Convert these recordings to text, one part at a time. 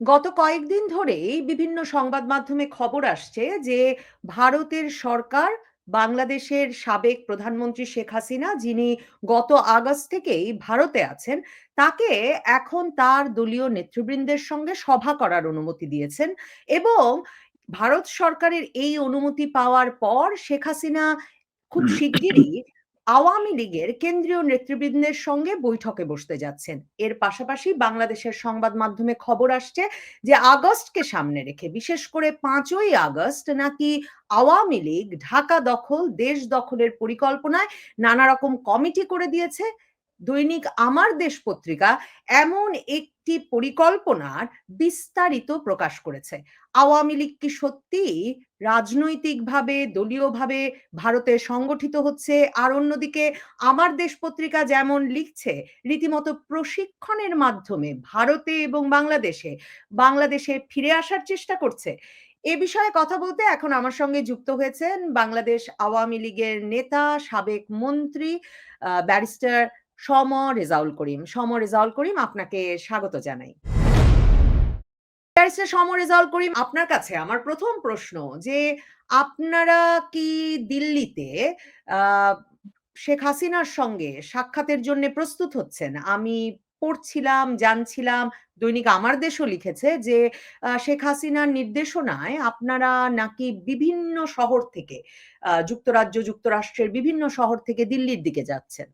গত কয়েকদিন ধরেই বিভিন্ন সংবাদ মাধ্যমে খবর আসছে যে ভারতের সরকার বাংলাদেশের সাবেক প্রধানমন্ত্রী শেখ হাসিনা যিনি গত আগস্ট থেকেই ভারতে আছেন তাকে এখন তার দলীয় নেতৃবৃন্দের সঙ্গে সভা করার অনুমতি দিয়েছেন এবং ভারত সরকারের এই অনুমতি পাওয়ার পর শেখ হাসিনা খুব শিগগিরই আওয়ামী লীগের কেন্দ্রীয় নেতৃবৃন্দের সঙ্গে বৈঠকে বসতে যাচ্ছেন। এর পাশাপাশি বাংলাদেশের সংবাদ মাধ্যমে খবর আসছে যে আগস্টকে সামনে রেখে, বিশেষ করে পাঁচই আগস্ট নাকি আওয়ামী লীগ ঢাকা দখল, দেশ দখলের পরিকল্পনায় নানা রকম কমিটি করে দিয়েছে। দৈনিক আমার দেশ পত্রিকা এমন একটি পরিকল্পনার বিস্তারিত প্রকাশ করেছে। আওয়ামী লীগ কি সত্যি রাজনৈতিকভাবে, দলীয়ভাবে ভারতে সংগঠিত হচ্ছে? আর অন্যদিকে, আমার দেশ পত্রিকা যেমন লিখছে, রীতিমতো প্রশিক্ষণের মাধ্যমে ভারতে এবং বাংলাদেশে বাংলাদেশে ফিরে আসার চেষ্টা করছে। এ বিষয়ে কথা বলতে এখন আমার সঙ্গে যুক্ত হয়েছেন বাংলাদেশ আওয়ামী লীগের নেতা, সাবেক মন্ত্রী ব্যারিস্টার সম রেজাউল করিম, সম রেজাউল করিম আপনাকে স্বাগত জানাই। সম রেজাউল করিম, আপনার কাছে আমার প্রথম প্রশ্ন যে আপনারা কি দিল্লিতে শেখ হাসিনার সঙ্গে সাক্ষাতের জন্য প্রস্তুত হচ্ছেন? আমি পড়ছিলাম, জানছিলাম, দৈনিক আমার দেশও লিখেছে যে শেখ হাসিনার নির্দেশনায় আপনারা নাকি বিভিন্ন শহর থেকে যুক্তরাজ্য, যুক্তরাষ্ট্রের বিভিন্ন শহর থেকে দিল্লির দিকে যাচ্ছেন।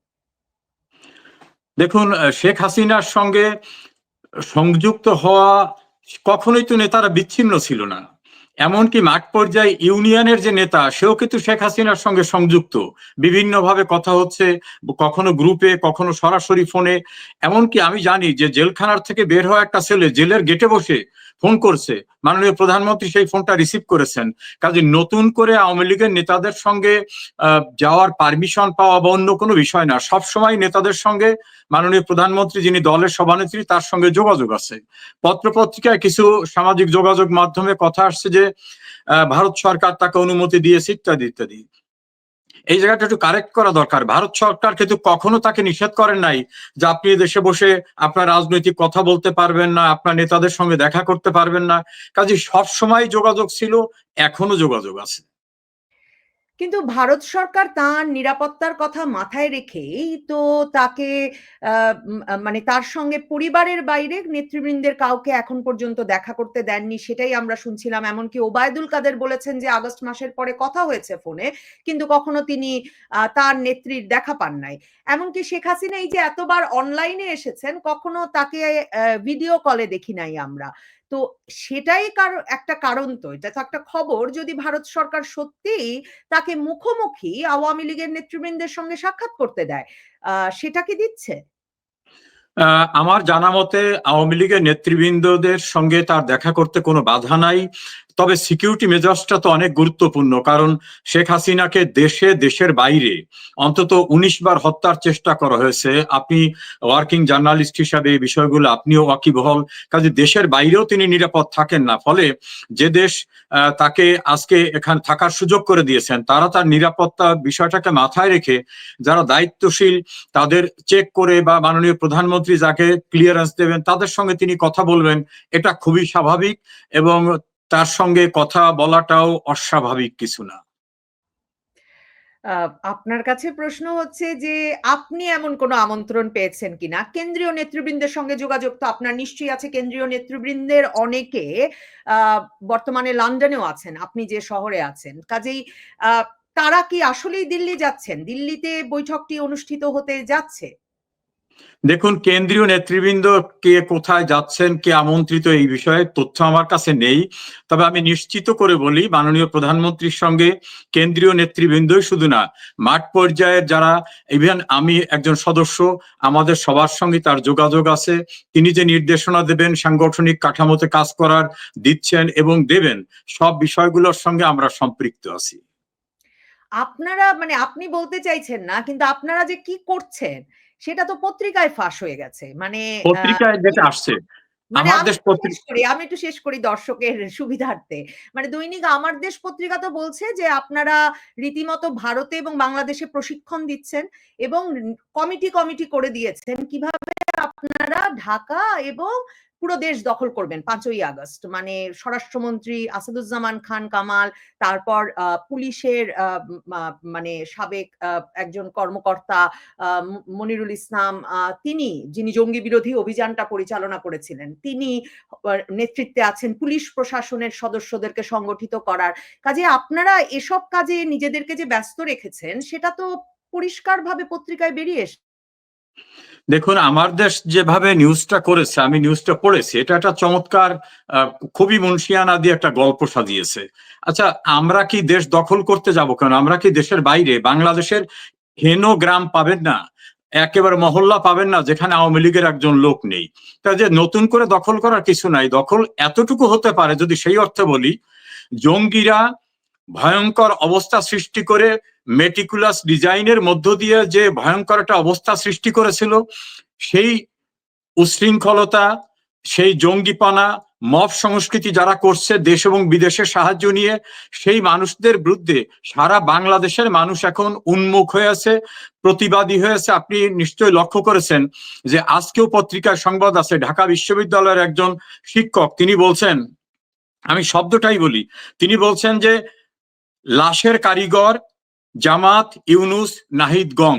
দেখুন শেখ হাসিনার সঙ্গে সংযুক্ত হওয়া কখনোই তো নেতারা বিচ্ছিন্ন ছিল না। এমনকি মাঠ পর্যায়ে ইউনিয়নের যে নেতা, সেও কিন্তু শেখ হাসিনার সঙ্গে সংযুক্ত। বিভিন্নভাবে কথা হচ্ছে, কখনো গ্রুপে, কখনো সরাসরি ফোনে। এমনকি আমি জানি যে জেলখানার থেকে বের হওয়া একটা ছেলে জেলের গেটে বসে ফোন করছে। মাননীয় প্রধানমন্ত্রী সেই ফোনটা রিসিভ করেছেন। কাজে নতুন করে আওয়ামী লীগের নেতাদের সঙ্গে যাওয়ার পারমিশন পাওয়া বা অন্য কোনো বিষয় না সব সময় নেতাদের সঙ্গে মাননীয় প্রধানমন্ত্রী যিনি দলের সভানেত্রী, তার সঙ্গে যোগাযোগ আছে। পত্রপত্রিকায় কিছু সামাজিক যোগাযোগ মাধ্যমে কথা আসছে যে ভারত সরকার তাকে অনুমতি দিয়েছে, ইত্যাদি ইত্যাদি। এই জায়গাটা একটু কারেক্ট করা দরকার। ভারত সরকার কিন্তু কখনো তাকে নিষেধ করেন নাই যে আপনি দেশে বসে আপনার রাজনৈতিক কথা বলতে পারবেন না, আপনার নেতাদের সঙ্গে দেখা করতে পারবেন না। কাজে সবসময় যোগাযোগ ছিল, এখনও যোগাযোগ আছে। কিন্তু ভারত সরকার তার নিরাপত্তার কথা মাথায় রেখেই তো তাকে মানে তার সঙ্গে পরিবারের বাইরে নেতৃবৃন্দের কাউকে এখন পর্যন্ত দেখা করতে দেননি সেটাই আমরা শুনছিলাম। এমনকি ওবায়দুল কাদের বলেছেন যে আগস্ট মাসের পরে কথা হয়েছে ফোনে, কিন্তু কখনো তিনি তার নেত্রীর দেখা পান নাই। এমনকি শেখ হাসিনা এই যে এতবার অনলাইনে এসেছেন, কখনো তাকে ভিডিও কলে দেখি নাই আমরা। তো সেটাই কার, একটা কারণ তো। এটা তো একটা খবর। যদি ভারত সরকার সত্যিই তাকে মুখোমুখি আওয়ামী লীগের নেতৃবৃন্দের সঙ্গে সাক্ষাৎ করতে দেয় সেটা কি দিচ্ছে? আমার জানা মতে আওয়ামী লীগের নেতৃবৃন্দদের সঙ্গে তার দেখা করতে কোনো বাধা নাই। তবে সিকিউরিটি মেজার্সটা তো অনেক গুরুত্বপূর্ণ, কারণ শেখ হাসিনাকে দেশে, দেশের বাইরে অন্তত উনিশ বার হত্যার চেষ্টা করা হয়েছে। আপনি ওয়ার্কিং জার্নালিস্ট হিসাবে এই বিষয়গুলো আপনিও ওয়াকিবহল, কাজে দেশের বাইরেও তিনি নিরাপদ থাকেন না। ফলে যে দেশ তাকে আজকে এখানে থাকার সুযোগ করে দিয়েছেন, তারা তার নিরাপত্তা বিষয়টাকে মাথায় রেখে যারা দায়িত্বশীল, তাদের চেক করে বা মাননীয় প্রধানমন্ত্রী যাকে ক্লিয়ারেন্স দেবেন, তাদের সঙ্গে তিনি কথা বলবেন, এটা খুবই স্বাভাবিক এবং তার সঙ্গে কথা বলাটাও অস্বাভাবিক কিছু না। আপনার কাছে প্রশ্ন হচ্ছে যে, আপনি এমন কোনো আমন্ত্রণ পেয়েছেন কিনা? কেন্দ্রীয় নেতৃবৃন্দের সঙ্গে যোগাযোগ তো আপনার নিশ্চয়ই আছে। কেন্দ্রীয় নেতৃবৃন্দের অনেকে বর্তমানে লন্ডনেও আছেন, আপনি যে শহরে আছেন। কাজেই তারা কি আসলেই দিল্লি যাচ্ছেন? দিল্লিতে বৈঠকটি অনুষ্ঠিত হতে যাচ্ছে? দেখুন, কেন্দ্রীয় নেতৃবৃন্দ কে কোথায় যাচ্ছেন, কে আমন্ত্রিত এই বিষয়ে তথ্য আমার কাছে নেই। তবে আমি নিশ্চিত করে বলি, মাননীয় প্রধানমন্ত্রীর সঙ্গে কেন্দ্রীয় নেতৃবৃন্দই শুধু না, মাঠ পর্যায়ের যারা ইভেন আমি একজন সদস্য, আমাদের সবার সঙ্গে তার যোগাযোগ আছে। তিনি যে নির্দেশনা দেবেন, সাংগঠনিক কাঠামোতে কাজ করার, দিচ্ছেন এবং দেবেন, সব বিষয়গুলোর সঙ্গে আমরা সম্পৃক্ত আছি। আপনারা মানে আপনি বলতে চাইছেন না, কিন্তু আপনারা যে কি করছেন সেটা তো পত্রিকায় ফাঁস হয়ে গেছে। মানে পত্রিকায় যেটা আসছে। আমার দেশ পত্রিকা আমি একটু শেষ করি দর্শকের সুবিধার্থে। মানে দৈনিক আমার দেশ পত্রিকা তো বলছে যে আপনারা রীতিমতো ভারতে এবং বাংলাদেশে প্রশিক্ষণ দিচ্ছেন এবং কমিটি কমিটি করে দিয়েছেন। কীভাবে আপনারা ঢাকা এবং পুরো দেশ দখল করবেন পাঁচই আগস্ট। মানে স্বরাষ্ট্রমন্ত্রী আসাদুজ্জামান খান কামাল, তারপর পুলিশের মানে সাবেক একজন কর্মকর্তা মনিরুল ইসলাম তিনি যিনি জঙ্গি বিরোধী অভিযানটা পরিচালনা করেছিলেন, তিনি নেতৃত্বে আছেন পুলিশ প্রশাসনের সদস্যদেরকে সংগঠিত করার। কাজে আপনারা এসব কাজে নিজেদেরকে যে ব্যস্ত রেখেছেন, সেটা তো পরিষ্কারভাবে পত্রিকায় বেরিয়ে এসে দেখুন, আমার দেশ যেভাবে নিউজটা করেছে, আমি নিউজটা পড়েছি, এটা একটা চমৎকার খুবই মুন্সিয়ানা দিয়ে একটা গল্প সাজিয়েছে। আচ্ছা আমরা কি দেশ দখল করতে যাব কেন? আমরা কি দেশের বাইরে? বাংলাদেশের হেন গ্রাম পাবেন না, একেবারে মহল্লা পাবেন না, যেখানে আওয়ামী লীগের একজন লোক নেই। তা যে নতুন করে দখল করার কিছু নাই, দখল এতটুকু হতে পারে যদি সেই অর্থে বলি, জঙ্গিরা ভয়ঙ্কর অবস্থা সৃষ্টি করে মেটিকুলাস ডিজাইনের মধ্য দিয়ে যে ভয়ঙ্কর একটা অবস্থা সৃষ্টি করেছিল, সেই উশৃঙ্খলতা, সেই জঙ্গিপানা মব সংস্কৃতি যারা করছে দেশ এবং বিদেশের সাহায্য নিয়ে, সেই মানুষদের বিরুদ্ধে সারা বাংলাদেশের মানুষ এখন উন্মুখ হয়ে আছে, প্রতিবাদী হয়েছে আপনি নিশ্চয়ই লক্ষ্য করেছেন যে আজকেও পত্রিকার সংবাদ আছে, ঢাকা বিশ্ববিদ্যালয়ের একজন শিক্ষক, তিনি বলছেন, আমি শব্দটাই বলি, তিনি বলছেন যে, লাশের কারিগর জামাত ইউনুস নাহিদ গং।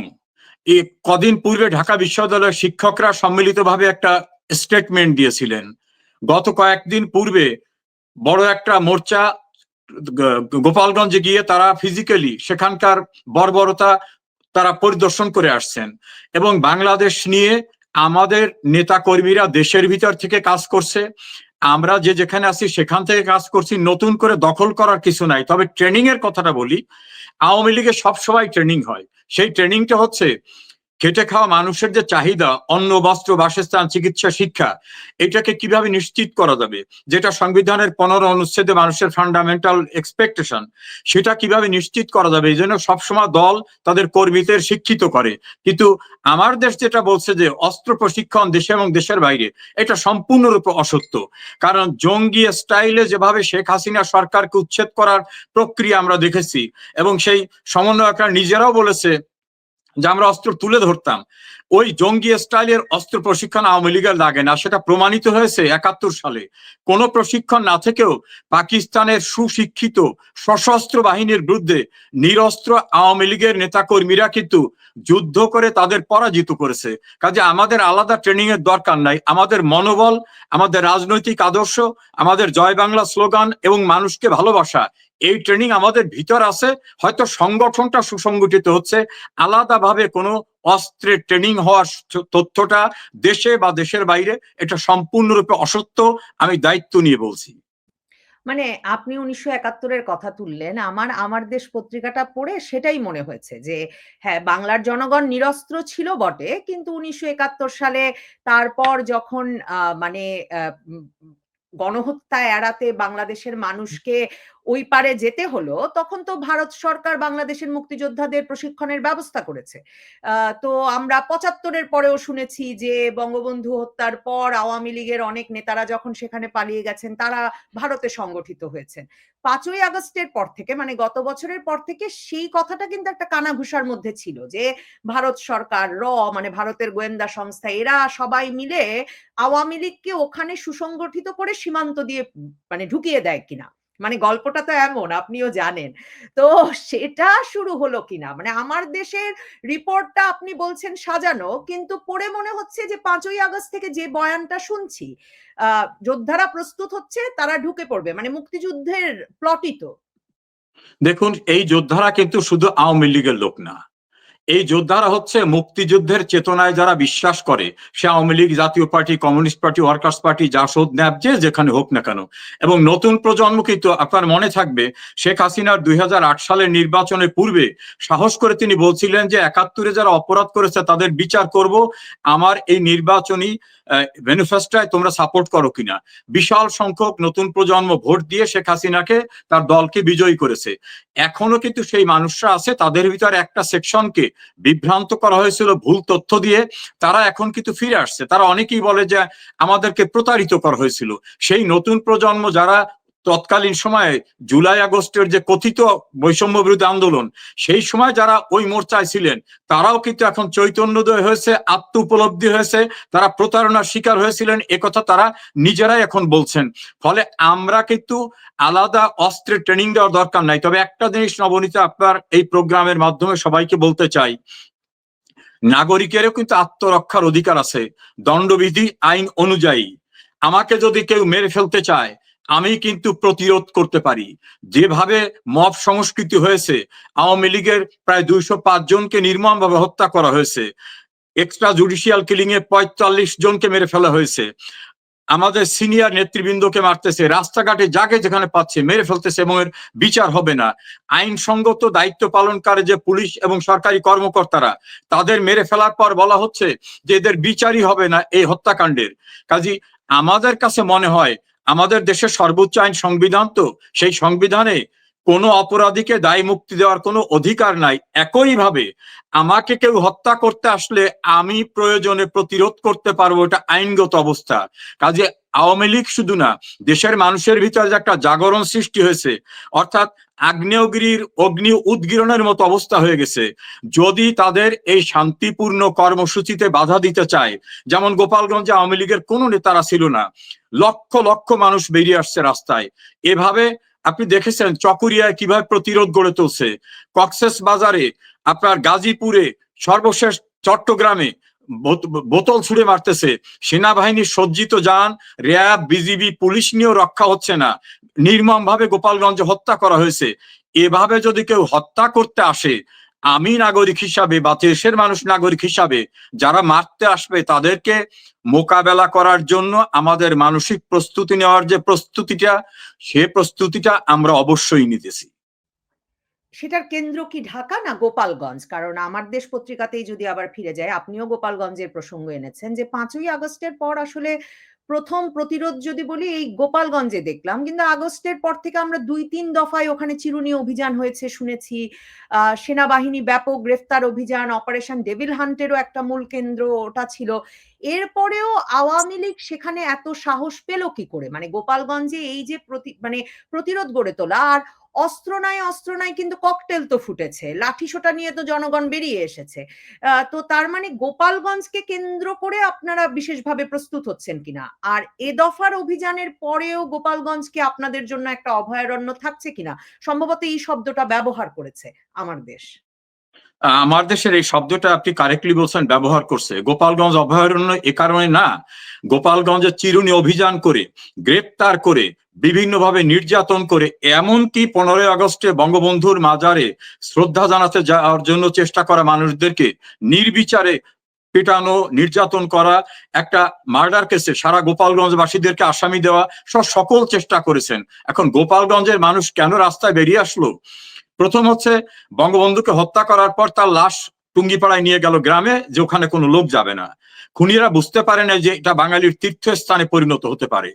এ কদিন পূর্বে ঢাকা বিশ্ববিদ্যালয়ের শিক্ষকরা সম্মিলিতভাবে একটা স্টেটমেন্ট দিয়েছিলেন। গত কয়েকদিন পূর্বে বড় একটা মোর্চা গোপালগঞ্জে গিয়ে তারা ফিজিক্যালি সেখানকার বর্বরতা তারা পরিদর্শন করে আসছেন এবং বাংলাদেশ নিয়ে আমাদের নেতা কর্মীরা দেশের ভিতর থেকে কাজ করছে। আমরা যে যেখানে আছি সেখান থেকে কাজ করছি। নতুন করে দখল করার কিছু নাই। তবে ট্রেনিং এর কথাটা বলি আওয়ামী লীগের সবসময় ট্রেনিং হয়। সেই ট্রেনিংটা হচ্ছে খেটে খাওয়া মানুষের যে চাহিদা, অন্ন, বস্ত্র, বাসস্থান, চিকিৎসা, শিক্ষা, এটাকে কীভাবে নিশ্চিত করা যাবে? যেটা সংবিধানের পনেরো অনুচ্ছেদে মানুষের ফান্ডামেন্টাল এক্সপেকটেশন সেটা কীভাবে নিশ্চিত করা যাবে? এই জন্য সবসময় দল তাদের কর্মীদের শিক্ষিত করে। কিন্তু আমার দেশ যেটা বলছে যে, অস্ত্র প্রশিক্ষণ দেশে এবং দেশের বাইরে, এটা সম্পূর্ণরূপে অসত্য। কারণ জঙ্গি স্টাইলে যেভাবে শেখ হাসিনা সরকারকে উচ্ছেদ করার প্রক্রিয়া আমরা দেখেছি, এবং সেই সমন্বয়করা নিজেরাও বলেছে যে আমরা অস্ত্র তুলে ধরতাম। ওই জঙ্গি স্টাইলের অস্ত্র প্রশিক্ষণ আওয়ামী লীগের লাগে না, সেটা প্রমাণিত হয়েছে একাত্তর সালে। কোনো প্রশিক্ষণ না থেকেও পাকিস্তানের সুশিক্ষিত সশস্ত্র বাহিনীর বিরুদ্ধে নিরস্ত্র আওয়ামী লীগের নেতাকর্মীরা কিন্তু যুদ্ধ করে তাদের পরাজিত করেছে। কাজে আমাদের আলাদা ট্রেনিং এর দরকার নাই, আমাদের মনোবল, আমাদের রাজনৈতিক আদর্শ, আমাদের জয় বাংলা স্লোগান এবং মানুষকে ভালোবাসা, এই ট্রেনিং আমাদের ভিতর আছে। হয়তো সংগঠনটা সুসংগঠিত হচ্ছে, আলাদাভাবে কোনো অস্ত্রের ট্রেনিং হওয়ার তথ্যটা দেশে বা দেশের বাইরে, এটা সম্পূর্ণরূপে অসত্য, আমি দায়িত্ব নিয়ে বলছি। মানে আপনি উনিশশো একাত্তরের কথা তুললেন, আমার আমার দেশ পত্রিকাটা পড়ে সেটাই মনে হয়েছে যে হ্যাঁ বাংলার জনগণ নিরস্ত্র ছিল বটে, কিন্তু উনিশশো একাত্তর সালে তারপর যখন মানে গণহত্যা এড়াতে বাংলাদেশের মানুষকে ওই পারে যেতে হলো, তখন তো ভারত সরকার বাংলাদেশের মুক্তিযোদ্ধাদের প্রশিক্ষণের ব্যবস্থা করেছে। তো আমরা পঁচাত্তরের পরেও শুনেছি যে বঙ্গবন্ধু হত্যার পর আওয়ামী লীগের অনেক নেতারা যখন সেখানে পালিয়ে গেছেন, তারা ভারতে সংগঠিত হয়েছেন। পাঁচই আগস্টের পর থেকে মানে গত বছরের পর থেকে সেই কথাটা কিন্তু একটা কানাঘুষার মধ্যে ছিল যে ভারত সরকার, র মানে ভারতের গোয়েন্দা সংস্থা, এরা সবাই মিলে আওয়ামী লীগকে ওখানে সুসংগঠিত করে সীমান্ত দিয়ে মানে ঢুকিয়ে দেয় কিনা। মানে গল্পটা তো এমন আপনিও জানেন। তো সেটা শুরু হলো কিনা? মানে আমার দেশের রিপোর্টটা আপনি বলছেন সাজানো কিন্তু পরে মনে হচ্ছে যে পাঁচই আগস্ট থেকে যে বয়ানটা শুনছি আহ, যোদ্ধারা প্রস্তুত হচ্ছে তারা ঢুকে পড়বে। মানে মুক্তিযুদ্ধের প্লটই তো। দেখুন এই যোদ্ধারা কিন্তু শুধু আওয়ামী লীগের লোক না। এই যোদ্ধারা হচ্ছে মুক্তিযুদ্ধের চেতনায় যারা বিশ্বাস করে, সে Awami League, Jatiya Party, Communist Party, Workers Party Jasad NAP যে যেখানে হোক না কেন। এবং নতুন প্রজন্ম কিন্তু আপনার মনে থাকবে, শেখ হাসিনার দুই হাজার আট সালের নির্বাচনের পূর্বে সাহস করে তিনি বলছিলেন যে, একাত্তরে যারা অপরাধ করেছে তাদের বিচার করব, আমার এই নির্বাচনী ম্যানিফেস্টোয় তোমরা সাপোর্ট করো কিনা? বিশাল সংখ্যক নতুন প্রজন্ম ভোট দিয়ে শেখ হাসিনাকে তার দলকে বিজয়ী করেছে। এখনও কিন্তু সেই মানুষরা আছে, তাদের ভিতরে একটা সেকশনকে বিভ্রান্ত করা হয়েছিল ভুল তথ্য দিয়ে। তারা এখন কিন্তু ফিরে আসছে। তারা অনেকেই বলে যে, আমাদেরকে প্রতারিত করা হয়েছিল। সেই নতুন প্রজন্ম যারা তৎকালীন সময়ে জুলাই আগস্টের যে কথিত বৈষম্য বিরোধী আন্দোলন, সেই সময় যারা ওই মোর্চায় ছিলেন, তারাও কিন্তু এখন চৈতন্যদয় হয়েছে, আত্ম উপলব্ধি হয়েছে, তারা প্রতারণার শিকার হয়েছিলেন একথা তারা নিজেরাই এখন বলছেন। ফলে আমরা কিন্তু আলাদা অস্ত্রের ট্রেনিং দেওয়ার দরকার নাই। তবে একটা জিনিস নবনীতা, আপনার এই প্রোগ্রামের মাধ্যমে সবাইকে বলতে চাই। নাগরিকেরও কিন্তু আত্মরক্ষার অধিকার আছে। দণ্ডবিধি, আইন অনুযায়ী। আমাকে যদি কেউ মেরে ফেলতে চায় আমি কিন্তু প্রতিরোধ করতে পারি। যেভাবে মব সংস্কৃতি হয়েছে, আওয়ামী লীগের প্রায় দুইশো পাঁচ জনকে নির্মমভাবে হত্যা করা হয়েছে। এক্সট্রা জুডিশিয়াল কিলিং এ পঁয়তাল্লিশ জনকে মেরে ফেলা হয়েছে। আমাদের সিনিয়র নেতৃবৃন্দকে মারতেছে, রাস্তাঘাটে যাকে যেখানে পাচ্ছে মেরে ফেলতেছে এবং এর বিচার হবে না। আইনসঙ্গত দায়িত্ব পালনকারী যে পুলিশ এবং সরকারি কর্মকর্তারা, তাদের মেরে ফেলার পর বলা হচ্ছে যে এদের বিচারই হবে না এই হত্যাকাণ্ডের। কাজী, আমাদের কাছে মনে হয় আমাদের দেশের সর্বোচ্চ আইন সংবিধান তো সেই সংবিধানে কোনো অপরাধীকে দায় মুক্তি দেওয়ার কোনো অধিকার নাই। একইভাবে আমাকে কেউ হত্যা করতে আসলে আমি প্রয়োজনে প্রতিরোধ করতে পারব এটা আইনগত অবস্থা। কাজে আওয়ামী লীগ শুধু না, দেশের মানুষের ভিতরে যে একটা জাগরণ সৃষ্টি হয়েছে, অর্থাৎ আগ্নেয়গিরির অগ্নি উদ্গীরণের মতো অবস্থা হয়ে গেছে। যদি তাদের এই শান্তিপূর্ণ কর্মসূচিতে বাধা দিতে চায়, যেমন গোপালগঞ্জে আওয়ামী লীগের কোনো নেতারা ছিল না, লক্ষ লক্ষ মানুষ বেরিয়ে আসছে রাস্তায়। এভাবে আপনি দেখেছেন চকুরিয়ায় কীভাবে প্রতিরোধ গড়ে তুলছে? কক্সেস বাজারে, আপনার গাজীপুরে, সর্বশেষ চট্টগ্রামে বোত- বোতল ছুড়ে মারতেছে। সেনাবাহিনীর সজ্জিত যান, র্যাব, বিজিবি, পুলিশ নিয়েও রক্ষা হচ্ছে না। নির্মমভাবে গোপালগঞ্জে হত্যা করা হয়েছে। এভাবে যদি কেউ হত্যা করতে আসে আমি নাগরিক হিসাবে বা দেশের মানুষ নাগরিক হিসাবে যারা মারতে আসবে তাদেরকে মোকাবেলা করার জন্য আমাদের মানসিক প্রস্তুতি নেওয়ার যে প্রস্তুতিটা, সে প্রস্তুতিটা আমরা অবশ্যই নিতেছি। সেটার কেন্দ্র কি ঢাকা না গোপালগঞ্জ? কারণ আমার দেশ পত্রিকাতেই যদি আবার ফিরে যায়, আপনিও গোপালগঞ্জের প্রসঙ্গ এনেছেন যে পাঁচই আগস্টের পর আসলে প্রথম প্রতিরোধ যদি বলি, এই গোপালগঞ্জে দেখলাম। কিন্তু আগস্টের পর থেকে আমরা দুই, তিন দফায় ওখানে চিরুনি অভিযান হয়েছে শুনেছি। সেনাবাহিনী ব্যাপক গ্রেফতার অভিযান, অপারেশন ডেভিল হান্টেরও একটা মূল কেন্দ্র ওটা ছিল। এরপরেও আওয়ামী লীগ সেখানে এত সাহস পেল কি করে? মানে গোপালগঞ্জে এই যে প্রতি মানে প্রতিরোধ গড়ে তোলা আর অস্ত্র নাই অস্ত্র নাই, কিন্তু ককটেল তো ফুটেছে। লাঠি সোটা নিয়ে তো জনগণ বেরিয়ে এসেছে। তো তার মানে গোপালগঞ্জকে কেন্দ্র করে আপনারা বিশেষভাবে প্রস্তুত হচ্ছেন কিনা? আর এ দফার অভিযানের পরেও গোপালগঞ্জকে আপনাদের জন্য একটা অভয়ারণ্য থাকছে কিনা? সম্ভবত এই শব্দটা ব্যবহার করেছে আমার দেশ। আমার দেশের এই শব্দটা আপনি কারেক্টলি বলছেন, ব্যবহার করছে। গোপালগঞ্জ অভয়ারণ্য এ কারণে না, গোপালগঞ্জে চিরুনি অভিযান করে, গ্রেপ্তার করে বিভিন্নভাবে নির্যাতন করে, এমনকি পনেরোই আগস্টে বঙ্গবন্ধুর মাজারে শ্রদ্ধা জানাতে যাওয়ার জন্য চেষ্টা করা মানুষদেরকে নির্বিচারে পেটানো, নির্যাতন করা, একটা মার্ডার কেসে সারা গোপালগঞ্জবাসীদেরকে আসামি দেওয়া, সব সকল চেষ্টা করেছেন। এখন গোপালগঞ্জের মানুষ কেন রাস্তায় বেরিয়ে আসলো? প্রথম হচ্ছে বঙ্গবন্ধুকে হত্যা করার পর তার লাশ টুঙ্গিপাড়ায় নিয়ে গেল গ্রামে, যে ওখানে কোনো লোক যাবে না। খুনিরা বুঝতে পারে না যে এটা বাঙালির তীর্থস্থানে পরিণত হতে পারে।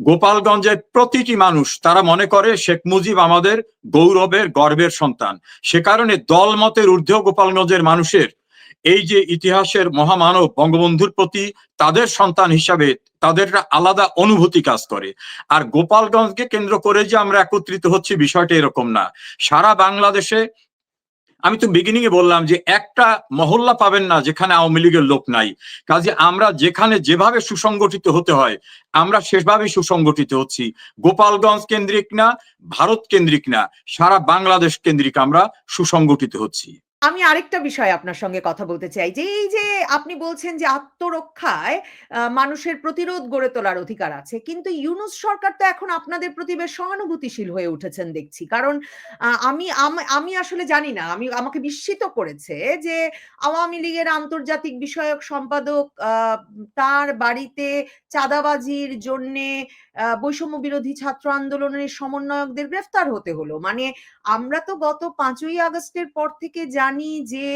গোপালগঞ্জের প্রতিটি মানুষ, তারা মনে করে শেখ মুজিব আমাদের গৌরবের গর্বের সন্তান। সে কারণে দলমতের ঊর্ধ্বেও গোপালগঞ্জের মানুষের এই যে ইতিহাসের মহামানব বঙ্গবন্ধুর প্রতি তাদের সন্তান হিসাবে তাদের আলাদা অনুভূতি কাজ করে। আর গোপালগঞ্জকে কেন্দ্র করে যে আমরা একত্রিত হচ্ছি বিষয়টা এরকম না। সারা বাংলাদেশে আমি তো বিগিনিং এ বললাম যে একটা মহল্লা পাবেন না যেখানে আওয়ামী লীগের লোক নাই। কাজে আমরা যেখানে যেভাবে সুসংগঠিত হতে হয়, আমরা সেভাবে সুসংগঠিত হচ্ছি। গোপালগঞ্জ কেন্দ্রিক না, ভারত কেন্দ্রিক না, সারা বাংলাদেশ কেন্দ্রিক আমরা সুসংগঠিত হচ্ছি। আমি আরেকটা বিষয় আপনার সঙ্গে কথা বলতে চাই। যে এই যে আপনি বলছেন যে আত্মরক্ষায় মানুষের প্রতিরোধ গড়ে তোলার অধিকার আছে, কিন্তু ইউনুস সরকার তো এখন আপনাদের প্রতি বেশ সহানুভূতিশীল হয়ে উঠেছেন দেখছি। কারণ আমি আমি আসলে জানি না, আমি, আমাকে বিস্মিত করেছে যে আওয়ামী লীগের আন্তর্জাতিক বিষয়ক সম্পাদক তার বাড়িতে চাঁদাবাজির জন্যে বৈষম্য বিরোধী ছাত্র আন্দোলনের সমন্বয়কদের গ্রেফতার হতে হলো। মানে আমরা তো গত পাঁচই আগস্টের পর থেকে জানি যে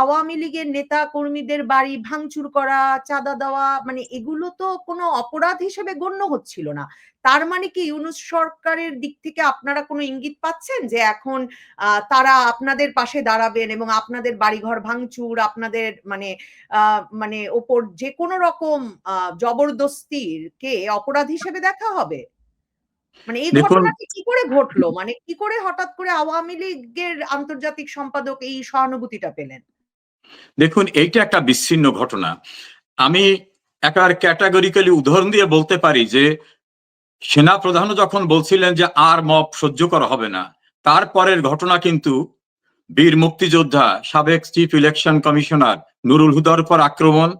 আওয়ামী লীগের নেতা কর্মীদের বাড়ি ভাঙচুর করা, চাঁদা দেওয়া মানে এগুলো তো কোনো অপরাধ হিসেবে গণ্য হচ্ছিল না। তার মানে কি ইউনুস সরকারের দিক থেকে আপনারা কোনো ইঙ্গিত পাচ্ছেন যে এখন তারা আপনাদের পাশে দাঁড়াবেন এবং আপনাদের বাড়িঘর ভাঙচুর, আপনাদের মানে মানে ওপর যে কোনো রকম জবরদস্তির কে অপরাধ হিসেবে দেখা হবে? মানে এই ঘটনাটি কি করে ঘটলো? মানে কি করে হঠাৎ করে আওয়ামী লীগের আন্তর্জাতিক সম্পাদক এই সহানুভূতিটা পেলেন? দেখুন এইটা একটা বিচ্ছিন্ন ঘটনা আমি একেবারে ক্যাটাগরিক্যালি উদাহরণ দিয়ে বলতে পারি যে সেনা প্রধানও যখন বলছিলেন যে আর মপ সহ্য করা হবে না তারপরের ঘটনা কিন্তু বীর মুক্তিযোদ্ধা সাবেক চিফ ইলেকশন কমিশনার নুরুল হুদার উপর আক্রমণ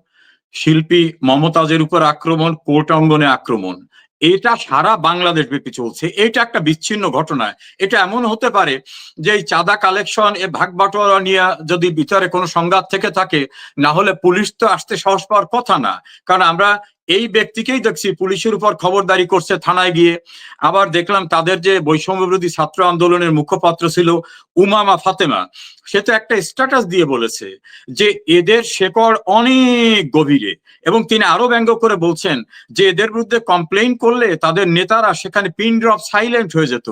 শিল্পী মমতাজের উপর আক্রমণ কোর্ট অঙ্গনে আক্রমণ এটা সারা বাংলাদেশ ব্যাপী চলছে। এটা একটা বিচ্ছিন্ন ঘটনা। এটা এমন হতে পারে যে এই চাঁদা কালেকশন এ ভাগ বাটোয়ারা নিয়ে যদি বিচারে কোনো সংঘাত থেকে থাকে, না হলে পুলিশ তো আসতে সাহস পাওয়ার কথা না। কারণ আমরা এই ব্যক্তিকেই দেখছি পুলিশের উপর খবরদারি করছে থানায় গিয়ে। আবার দেখলাম তাদের যে বৈষম্য বিরোধী ছাত্র আন্দোলনের মুখপাত্র ছিল উমামা ফাতেমা। সে তো একটা স্ট্যাটাস দিয়ে বলেছে যে এদের শেকড় অনেক গভীরে এবং তিনি আরও ব্যঙ্গ করে বলছেন যে এদের বিরুদ্ধে কমপ্লেইন করলে তাদের নেতারা সেখানে পিন ড্রপ সাইলেন্ট হয়ে যেত।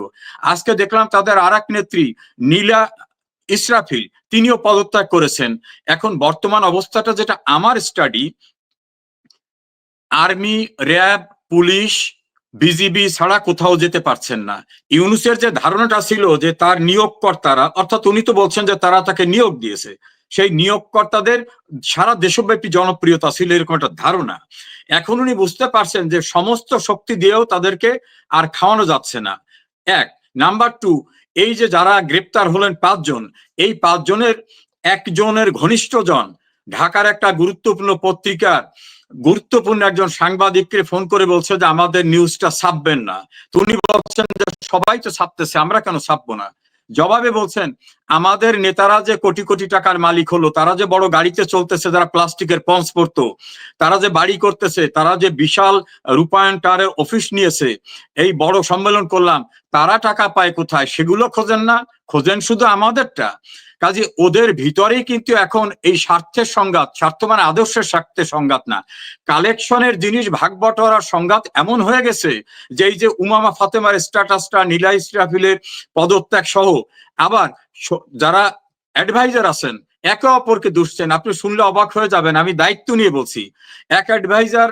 আজকে দেখলাম তাদের আর নেত্রী নীলা ইসরাফিল, তিনিও পদত্যাগ করেছেন। এখন বর্তমান অবস্থাটা যেটা আমার study army, RAB, police, BGB ছাড়া কোথাও যেতে পারছেন না। ইউনুসের যে ধারণাটা ছিল যে তার নিয়োগকর্তারা, অর্থাৎ উনি তো বলছেন যে তারা তাকে নিয়োগ দিয়েছে, সেই নিয়োগকর্তাদের সারা দেশব্যাপী জনপ্রিয়তা ছিল এরকম একটা ধারণা। এখন উনি বুঝতে পারছেন যে সমস্ত শক্তি দিয়েও তাদেরকে আর খাওয়ানো যাচ্ছে না। এক, নাম্বার টু, এই যে যারা গ্রেপ্তার হলেন পাঁচজন, এই পাঁচজনের একজনের ঘনিষ্ঠজন, ঢাকার একটা গুরুত্বপূর্ণ পত্রিকার গুরুত্বপূর্ণ একজন সাংবাদিককে ফোন করে বলছে যে আমাদের নিউজটা ছাপবেন না। তো উনি বলছেন যে সবাই তো ছাপতেছে, আমরা কেন ছাপবো না? জবাবে বলছেন, আমাদের নেতারা যে কোটি কোটি টাকার মালিক হলো, তারা যে বড় গাড়িতে চলতেছে, যারা প্লাস্টিকের পঞ্চ পরতো, তারা যে বাড়ি করতেছে, তারা যে বিশাল রূপায়ণ টারের অফিস নিয়েছে, এই বড় সম্মেলন করলাম, তারা টাকা পায় কোথায়? সেগুলো খোঁজেন না, খোঁজেন শুধু আমাদেরটা। কাজে ওদের ভিতরেই কিন্তু এখন এই স্বার্থের সংঘাত, স্বার্থ মানে আদর্শের স্বার্থের সংঘাত না। কালেকশনের জিনিস ভাগ বটোয়ারার সংঘাত এমন হয়ে গেছে যে এই যে উমামা ফাতেমার স্ট্যাটাসটা, নীলা ইসরাফিলের পদত্যাগ সহ, আবার যারা অ্যাডভাইজার আছেন, একে অপরকে দুষছেন। আপনি শুনলে অবাক হয়ে যাবেন, আমি দায়িত্ব নিয়ে বলছি। এক অ্যাডভাইজার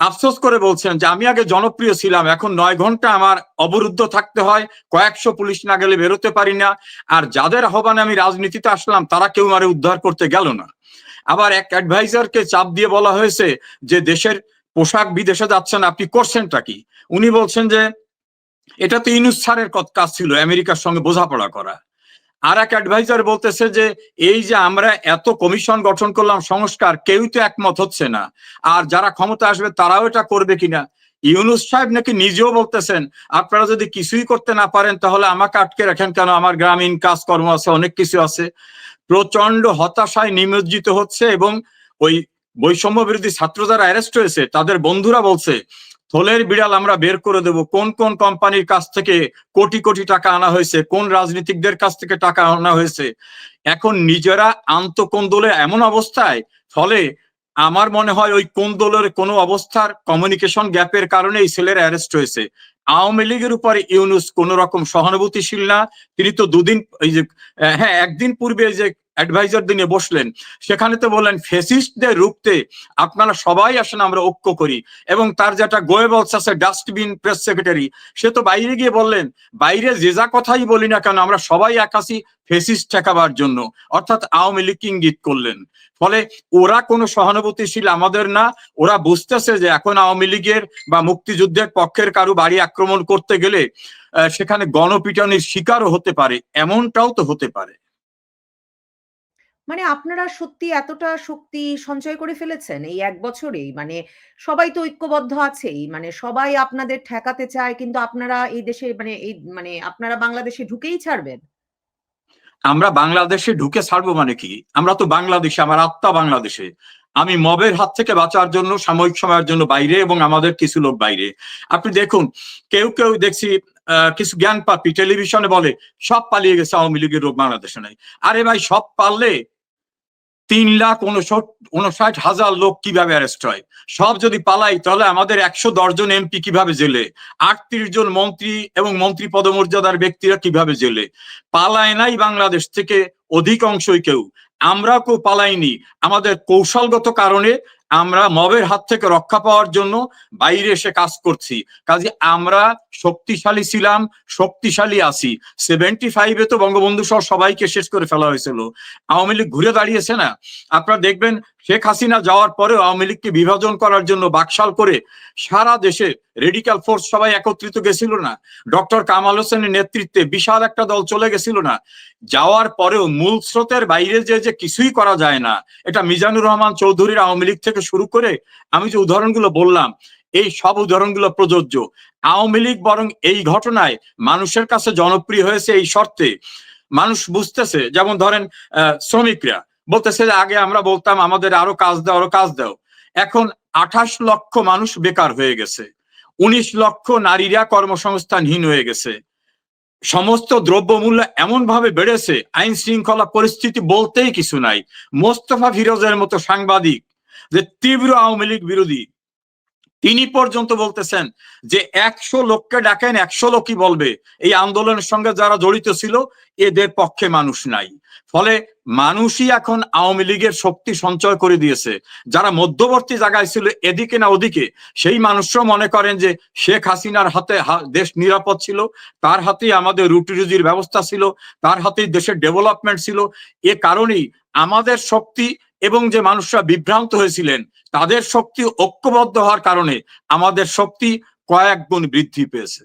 আফসোস করে বলছেন যে আমি আগে জনপ্রিয় ছিলাম, এখন নয় ঘণ্টা আমার অবরুদ্ধ থাকতে হয়, কয়েকশো পুলিশ না গেলে বেরোতে পারি না, আর যাদের আহ্বানে আমি রাজনীতিতে আসলাম, তারা কেউ আমারে উদ্ধার করতে গেল না। আবার এক অ্যাডভাইজারকে চাপ দিয়ে বলা হয়েছে যে দেশের পোশাক বিদেশে যাচ্ছেন আপনি করছেনটা কি? উনি বলছেন যে, এটা তো ইনুস স্যারের কাজ ছিল, আমেরিকার সঙ্গে বোঝাপড়া করা। আর এক অ্যাডভাইজার বলতেছে যে, এই যে আমরা এত কমিশন গঠন করলাম, সংস্কার কেউ তো একমত হচ্ছে না। আর যারা ক্ষমতা আসবে, তারাও এটা করবে কিনা? ইউনুস সাহেব নাকি নিজেও বলতেছেন, আপনারা যদি কিছুই করতে না পারেন, তাহলে আমাকে আটকে রাখেন কেন? আমার গ্রামীণ কাজকর্ম আছে, অনেক কিছু আছে। প্রচণ্ড হতাশায় নিমজ্জিত হচ্ছে এবং ওই বৈষম্য বিরোধী ছাত্র যারা অ্যারেস্ট হয়েছে, তাদের বন্ধুরা বলছে থলের বিড়াল আমরা বের করে দেব। কোন কোন কোম্পানির কাছ থেকে কোটি কোটি টাকা আনা হয়েছে? কোন রাজনীতিকদের কাছ থেকে টাকা আনা হয়েছে? এখন নিজেরা আন্তঃকোন্দলে এমন অবস্থায়, ফলে আমার মনে হয় ওই কোন্দলের কোনো অবস্থার কমিউনিকেশন গ্যাপের কারণে এই ছেলেরা অ্যারেস্ট হয়েছে। আওয়ামী লীগের উপরে ইউনুস কোন রকম সহানুভূতিশীল না। তিনি তো দুদিন, এই যে হ্যাঁ একদিন পূর্বে যে অ্যাডভাইজার দিনে বসলেন। সেখানে তো বললেন, ফেসিস্টদের রুখতে আপনারা সবাই আসেন, আমরা ঐক্য করি। এবং তার যেটা গোয়েবলস আছে, ডাস্টবিন প্রেস সেক্রেটারি, সে তো বাইরে গিয়ে বললেন, বাইরে যে যা কথাই বলি না কেন, আমরা সবাই একাশি ফেসিস্ট ঠেকাবার জন্য। অর্থাৎ আওয়ামী লীগ ইঙ্গিত করলেন। ফলে ওরা কোনো সহানুভূতিশীল আমাদের না, ওরা বুঝতেছে যে এখন আওয়ামী লীগের বা মুক্তিযুদ্ধের পক্ষের কারও বাড়ি আক্রমণ করতে গেলে সেখানে গণপিটনের শিকারও হতে পারে, এমনটাও তো হতে পারে। মানে আপনারা সত্যি এতটা শক্তি সঞ্চয় করে ফেলেছেন এই এক বছরেই? মানে সবাই তো ঐক্যবদ্ধ আছেই। মানে সবাই আপনাদের ঠেকাতে চায়, কিন্তু আপনারা এই দেশে মানে এই মানে আপনারা বাংলাদেশে ঢুকেই ছাড়বেন? আমরা বাংলাদেশে ঢুকে ছাড়বো মানে কি আমরা তো বাংলাদেশে, আমার আত্মা বাংলাদেশে আমি মবের হাত থেকে বাঁচার জন্য, সাময়িক সময়ের জন্য বাইরে এবং আমাদের কিছু লোক বাইরে আপনি দেখুন, কেউ কেউ দেখছি কিছু জ্ঞান পাপি টেলিভিশনে বলে, সব পালিয়ে গেছে আওয়ামী লীগের লোক বাংলাদেশে নাই আরে ভাই, সব পারলে তিন লাখ উনষট হাজার লোক কীভাবে অ্যারেস্ট হয়? সব যদি পালাই, তাহলে আমাদের একশো দশজন এমপি কীভাবে জেলে? আটত্রিশ জন মন্ত্রী এবং মন্ত্রী পদমর্যাদার ব্যক্তিরা কীভাবে জেলে? পালায় নাই বাংলাদেশ থেকে অধিকাংশই কেউ। আমরা কেউ পালাইনি। আমাদের কৌশলগত কারণে আমরা মবের হাত থেকে রক্ষা পাওয়ার জন্য বাইরে এসে কাজ করছি। কাজে আমরা শক্তিশালী ছিলাম, শক্তিশালী আছি। সেভেন্টি ফাইভে তো বঙ্গবন্ধু সহ সবাইকে শেষ করে ফেলা হয়েছিল। আওয়ামী লীগ ঘুরে দাঁড়িয়েছে না? আপনারা দেখবেন শেখ হাসিনা যাওয়ার পরেও আওয়ামী লীগকে বিভাজন করার জন্য বাকশাল করে সারা দেশে রেডিক্যাল ফোর্স সবাই একত্রিত গেছিল না। ডক্টর কামাল হোসেনের নেতৃত্বে বিশাল একটা দল চলে গেছিল না। যাওয়ার পরেও মূল স্রোতের বাইরে যে যে কিছুই করা যায় না, এটা মিজানুর রহমান চৌধুরীর আওয়ামী লীগ থেকে শুরু করে আমি যে উদাহরণগুলো বললাম, এই সব উদাহরণগুলো প্রযোজ্য। আওয়ামী লীগ বরং এই ঘটনায় মানুষের কাছে জনপ্রিয় হয়েছে এই শর্তে। মানুষ বুঝতেছে, যেমন ধরেন শ্রমিকরা। বলতেছে আগে আমরা বলতাম আমাদের আরও কাজ দাও, আরও কাজ দাও। এখন আঠাশ লক্ষ মানুষ বেকার হয়ে গেছে। উনিশ লক্ষ নারীরা কর্মসংস্থানহীন হয়ে গেছে। সমস্ত দ্রব্যমূল্য এমন ভাবে বেড়েছে, আইন শৃঙ্খলা পরিস্থিতি বলতেই কিছু নাই। মোস্তফা ফিরোজের মতো সাংবাদিক যে তীব্র আওয়ামী লীগ বিরোধী তিনি পর্যন্ত বলতেছেন যে একশো লোককে ডাকেন, একশো লোকই বলবে। এই আন্দোলনের সঙ্গে যারা জড়িত ছিল, এদের পক্ষে মানুষ নাই। ফলে মানুষই এখন আওয়ামী লীগের শক্তি সঞ্চয় করে দিয়েছে। যারা মধ্যবর্তী জায়গায় ছিল, এদিকে না ওদিকে, সেই মানুষরাও মনে করেন যে শেখ হাসিনার হাতে দেশ নিরাপদ ছিল, তার হাতেই আমাদের রুটি রুজির ব্যবস্থা ছিল, তার হাতেই দেশের ডেভেলপমেন্ট ছিল। এ কারণেই আমাদের শক্তি এবং যে মানুষরা বিভ্রান্ত হয়েছিলেন তাদের শক্তি ঐক্যবদ্ধ হওয়ার কারণে আমাদের শক্তি কয়েক গুণ বৃদ্ধি পেয়েছে।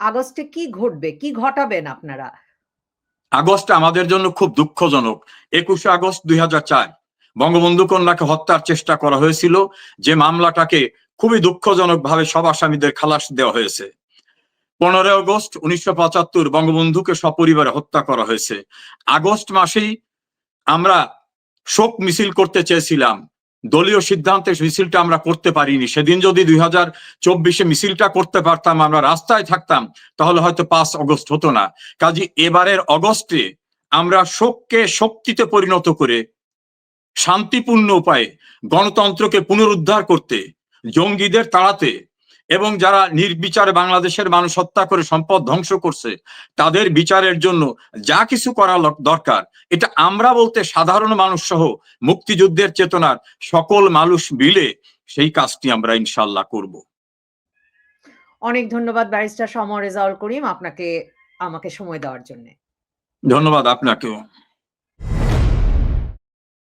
আগস্টে কি ঘটবে? কি ঘটাবেন আপনারা? আগস্ট আমাদের জন্য খুব দুঃখজনক। একুশে আগস্ট দুই বঙ্গবন্ধু কন্যাকে হত্যার চেষ্টা করা হয়েছিল যে মামলাটাকে খুবই দুঃখজনক ভাবে সব আসামিদের খালাস দেওয়া হয়েছে। পনেরোই আগস্ট উনিশশো পঁচাত্তর বঙ্গবন্ধুকে সপরিবারে হত্যা করা হয়েছে। আগস্ট মাসেই আমরা শোক মিছিল করতে চেয়েছিলাম। দলীয় সিদ্ধান্তে মিছিলটা আমরা করতে পারিনি। সেদিন যদি দুই হাজার চব্বিশে মিছিলটা করতে পারতাম, আমরা রাস্তায় থাকতাম, তাহলে হয়তো পাঁচ অগস্ট হতো না। কাজে, এবারের অগস্টে আমরা শোককে শক্তিতে পরিণত করে শান্তিপূর্ণ উপায়ে গণতন্ত্রকে পুনরুদ্ধার করতে, জঙ্গিদের তাড়াতে এবং যারা নির্বিচারে বাংলাদেশের মানুষ হত্যা করে সম্পদ ধ্বংস করছে তাদের বিচারের জন্য যা কিছু করা দরকার এটা আমরা বলতে সাধারণ মানুষ সহ মুক্তিযুদ্ধের চেতনার সকল মানুষ মিলে সেই কাজটি আমরা ইনশাল্লাহ করব। অনেক ধন্যবাদ ব্যারিস্টার সমর রেজাউল করিম আপনাকে আমাকে সময় দেওয়ার জন্য। ধন্যবাদ আপনাকেও।